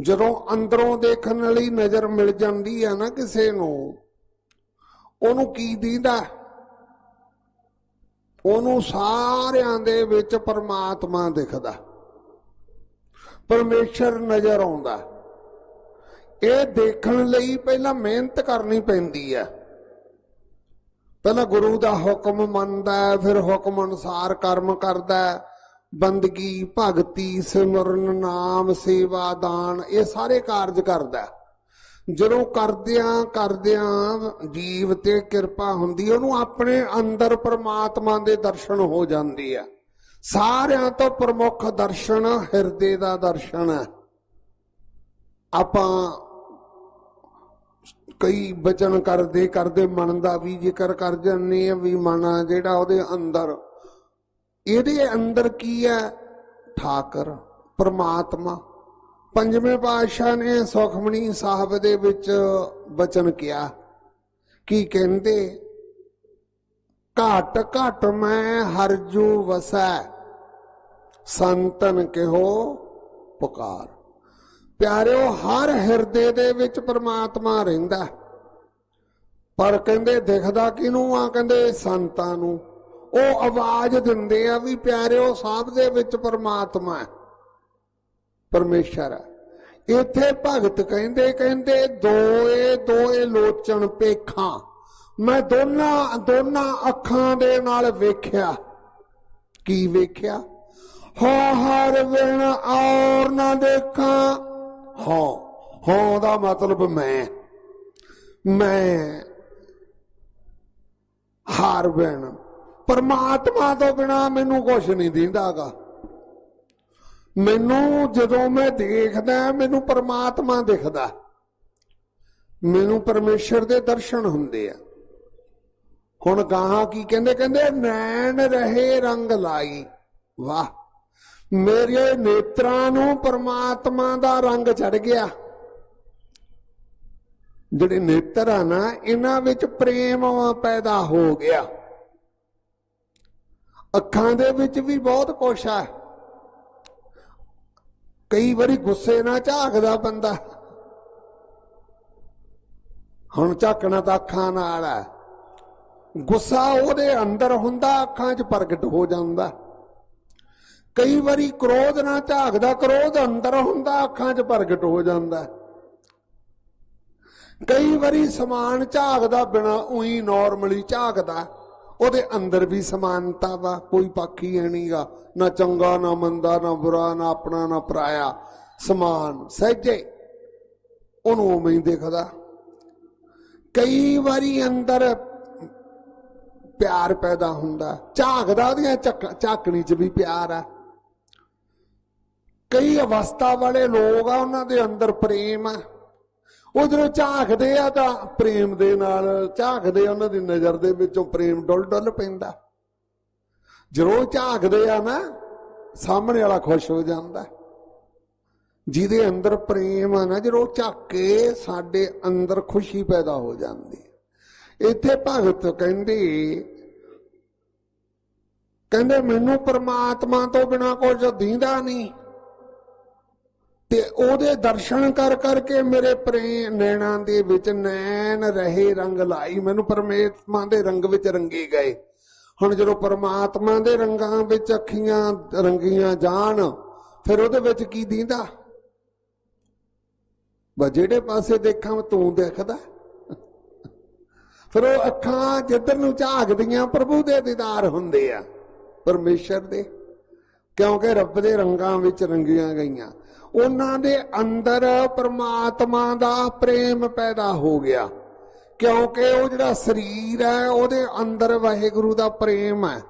ਜਦੋਂ ਅੰਦਰੋਂ ਦੇਖਣ ਵਾਲੀ ਨਜ਼ਰ ਮਿਲ ਜਾਂਦੀ ਆ ਨਾ ਕਿਸੇ ਨੂੰ, ਉਹਨੂੰ ਕੀ ਦੀਦਾ? ਉਹਨੂੰ ਸਾਰਿਆਂ ਦੇ ਵਿੱਚ ਪਰਮਾਤਮਾ ਦਿਖਦਾ। ਪਰਮੇਸ਼ਰ ਨਜ਼ਰ ਆਉਂਦਾ। ਇਹ ਦੇਖਣ ਲਈ ਪਹਿਲਾਂ ਮਿਹਨਤ ਕਰਨੀ ਪੈਂਦੀ ਹੈ ਪਹਿਲਾਂ ਗੁਰੂ ਦਾ ਹੁਕਮ ਮੰਨਦਾ, ਫਿਰ ਹੁਕਮ ਅਨੁਸਾਰ ਕਰਮ ਕਰਦਾ। ਬੰਦਗੀ, ਭਗਤੀ, ਸਿਮਰਨ, ਨਾਮ, ਸੇਵਾ, ਦਾਨ, ਇਹ ਸਾਰੇ ਕਾਰਜ ਕਰਦਾ ਜਦੋਂ ਕਰਦਿਆਂ ਕਰਦਿਆਂ ਜੀਵ ਤੇ ਕਿਰਪਾ ਹੁੰਦੀ ਉਹਨੂੰ ਆਪਣੇ ਅੰਦਰ ਪ੍ਰਮਾਤਮਾ ਦੇ ਦਰਸ਼ਨ ਹੋ ਜਾਂਦੇ ਆ। ਸਾਰਿਆਂ ਤੋਂ ਪ੍ਰਮੁੱਖ ਦਰਸ਼ਨ ਹਿਰਦੇ ਦਾ ਦਰਸ਼ਨ ਹੈ। ਆਪਾਂ ਕਈ ਬਚਨ ਕਰਦੇ ਕਰਦੇ ਮਨ ਦਾ ਵੀ ਜ਼ਿਕਰ ਕਰ ਜਾਂਦੇ ਆ ਵੀ ਮਨ ਆ ਜਿਹੜਾ ਉਹਦੇ ਅੰਦਰ ਇਹਦੇ ਅੰਦਰ ਕੀ ਹੈ? ਠਾਕਰ, ਪ੍ਰਮਾਤਮਾ। ਪੰਜਵੇਂ ਪਾਤਸ਼ਾਹ ਨੇ ਸੁਖਮਣੀ ਸਾਹਿਬ ਦੇ ਵਿੱਚ ਬਚਨ ਕਿਹਾ, ਕੀ ਕਹਿੰਦੇ, ਘਾਟ ਘਾਟ ਮੈਂ ਹਰਜੂ ਵਸੈ, ਸੰਤਨ ਕਿਹੋ ਪੁਕਾਰ। ਪਿਆਰਿਓ, ਹਰ ਹਿਰਦੇ ਦੇ ਵਿੱਚ ਪਰਮਾਤਮਾ ਰਹਿੰਦਾ। ਪਰ ਕਹਿੰਦੇ, ਦਿਖਦਾ ਕਿਨੂੰ ਆ? ਕਹਿੰਦੇ, ਸੰਤਾਂ ਨੂੰ। ਉਹ ਆਵਾਜ਼ ਦਿੰਦੇ ਆ ਵੀ ਪਿਆਰਿਓ ਸਭ ਦੇ ਵਿੱਚ ਪਰਮਾਤਮਾ ਹੈ। ਪਰਮੇਸ਼ਰ ਹੈ। ਇੱਥੇ ਭਗਤ ਕਹਿੰਦੇ ਕਹਿੰਦੇ, ਦੋਏ ਦੋਏ ਲੋਚਣ ਪੇਖਾਂ। ਮੈਂ ਦੋਨਾਂ ਦੋਨਾਂ ਅੱਖਾਂ ਦੇ ਨਾਲ ਵੇਖਿਆ। ਕੀ ਵੇਖਿਆ? ਹੋ, ਹਰ ਵਿਣ ਔਰ ਨਾ ਦੇਖਾਂ। ਹਾਂ ਹਾਂ ਦਾ ਮਤਲਬ ਮੈਂ। ਮੈਂ ਹਰ ਬਿਨ ਪਰਮਾਤਮਾ ਤੋਂ ਬਿਨਾ ਮੈਨੂੰ ਕੁਝ ਨਹੀਂ ਦਿੰਦਾਗਾ। ਮੈਨੂੰ ਜਦੋਂ ਮੈਂ ਦੇਖਦਾ, ਮੈਨੂੰ ਪਰਮਾਤਮਾ ਦਿਖਦਾ। ਮੈਨੂੰ ਪਰਮੇਸ਼ਰ ਦੇ ਦਰਸ਼ਨ ਹੁੰਦੇ ਆ। ਹੁਣ ਗਾਹਾਂ ਕੀ ਕਹਿੰਦੇ? ਕਹਿੰਦੇ, ਨੈਣ ਰਹੇ ਰੰਗ ਲਾਈ। ਵਾਹ! ਮੇਰੇ ਨੇਤਰਾਂ ਨੂੰ ਪਰਮਾਤਮਾ ਦਾ ਰੰਗ ਚੜ ਗਿਆ। ਜਿਹੜੇ ਨੇਤਰ ਆ ਨਾ, ਇਹਨਾਂ ਵਿੱਚ ਪ੍ਰੇਮ ਪੈਦਾ ਹੋ ਗਿਆ। ਅੱਖਾਂ ਦੇ ਵਿੱਚ ਵੀ ਬਹੁਤ ਕੁਛ ਆ। ਕਈ ਵਾਰੀ ਗੁੱਸੇ ਨਾਲ ਝਾਕਦਾ ਬੰਦਾ। ਹੁਣ ਝਾਕਣਾ ਤਾਂ ਅੱਖਾਂ ਨਾਲ ਆ। ਗੁੱਸਾ ਉਹਦੇ ਅੰਦਰ ਹੁੰਦਾ, ਅੱਖਾਂ 'ਚ ਪ੍ਰਗਟ ਹੋ ਜਾਂਦਾ। ਕਈ ਵਾਰੀ ਕ੍ਰੋਧ ਨਾਲ ਝਾਕਦਾ, ਕ੍ਰੋਧ ਅੰਦਰ ਹੁੰਦਾ, ਅੱਖਾਂ 'ਚ ਪ੍ਰਗਟ ਹੋ ਜਾਂਦਾ। ਕਈ ਵਾਰੀ ਸਮਾਨ ਝਾਕਦਾ ਬਿਨਾ ਉਹੀ ਨਾਰਮਲੀ ਝਾਕਦਾ। ਉਹਦੇ ਅੰਦਰ ਵੀ ਸਮਾਨਤਾ ਵਾ, ਕੋਈ ਪਾਖੀ ਹੈ ਨਹੀਂਗਾ ਨਾ ਚੰਗਾ, ਨਾ ਮੰਦਾ, ਨਾ ਬੁਰਾ, ਨਾ ਆਪਣਾ, ਨਾ ਪਰਾਇਆ, ਸਮਾਨ, ਸਹਿਜੇ। ਉਹਨੂੰ ਉਵੇਂ ਹੀ ਦੇਖਦਾ। ਕਈ ਵਾਰੀ ਅੰਦਰ ਪਿਆਰ ਪੈਦਾ ਹੁੰਦਾ। ਝਾਕਦਾ ਉਹਦੀਆਂ ਝੱਕ- ਝਾਕਣੀ 'ਚ ਵੀ ਪਿਆਰ ਆ। ਕਈ ਅਵਸਥਾ ਵਾਲੇ ਲੋਕ ਆ, ਉਹਨਾਂ ਦੇ ਅੰਦਰ ਪ੍ਰੇਮ ਆ। ਉਹ ਜਦੋਂ ਝਾਕਦੇ ਆ ਤਾਂ ਪ੍ਰੇਮ ਦੇ ਨਾਲ ਝਾਕਦੇ ਆ, ਉਹਨਾਂ ਦੀ ਨਜ਼ਰ ਦੇ ਵਿੱਚੋਂ ਪ੍ਰੇਮ ਡੁੱਲ ਡੁੱਲ ਪੈਂਦਾ। ਜਦੋਂ ਝਾਕਦੇ ਆ ਨਾ ਸਾਹਮਣੇ ਵਾਲਾ ਖੁਸ਼ ਹੋ ਜਾਂਦਾ। ਜਿਹਦੇ ਅੰਦਰ ਪ੍ਰੇਮ ਆ ਨਾ ਜਦੋਂ ਝਾਕੇ ਸਾਡੇ ਅੰਦਰ ਖੁਸ਼ੀ ਪੈਦਾ ਹੋ ਜਾਂਦੀ ਇੱਥੇ ਭਗਤ ਕਹਿੰਦੇ ਕਹਿੰਦੇ ਮੈਨੂੰ ਪਰਮਾਤਮਾ ਤੋਂ ਬਿਨਾ ਕੁਝ ਦੀਂਦਾ ਨਹੀਂ। ਤੇ ਉਹਦੇ ਦਰਸ਼ਨ ਕਰ ਕਰਕੇ ਮੇਰੇ ਪ੍ਰੇਮ ਨੈਣਾਂ ਦੇ ਵਿੱਚ ਨੈਣ ਰਹੇ ਰੰਗ ਲਾਈ। ਮੈਨੂੰ ਪਰਮਾਤਮਾ ਦੇ ਰੰਗ ਵਿੱਚ ਰੰਗੇ ਗਏ। ਹੁਣ ਜਦੋਂ ਪਰਮਾਤਮਾ ਦੇ ਰੰਗਾਂ ਵਿੱਚ ਅੱਖੀਆਂ ਰੰਗੀਆਂ ਜਾਣ, ਫਿਰ ਉਹਦੇ ਵਿੱਚ ਕੀ ਦੀਂਦਾ? ਬਸ ਜਿਹੜੇ ਪਾਸੇ ਦੇਖਾਂ ਤੂੰ ਦੇਖਦਾ। ਫਿਰ ਉਹ ਅੱਖਾਂ ਜਿੱਧਰ ਨੂੰ ਝਾਕਦੀਆਂ, ਪ੍ਰਭੂ ਦੇ ਦੀਦਾਰ ਹੁੰਦੇ ਆ, ਪਰਮੇਸ਼ਰ ਦੇ। ਕਿਉਂਕਿ ਰੱਬ ਦੇ ਰੰਗਾਂ ਵਿੱਚ ਰੰਗੀਆਂ ਗਈਆਂ। ਉਹਨਾਂ ਦੇ ਅੰਦਰ ਪਰਮਾਤਮਾ ਦਾ ਪ੍ਰੇਮ ਪੈਦਾ ਹੋ ਗਿਆ। ਕਿਉਂਕਿ ਉਹ ਜਿਹੜਾ ਸਰੀਰ ਹੈ, ਉਹਦੇ ਅੰਦਰ ਵਾਹਿਗੁਰੂ ਦਾ ਪ੍ਰੇਮ ਹੈ।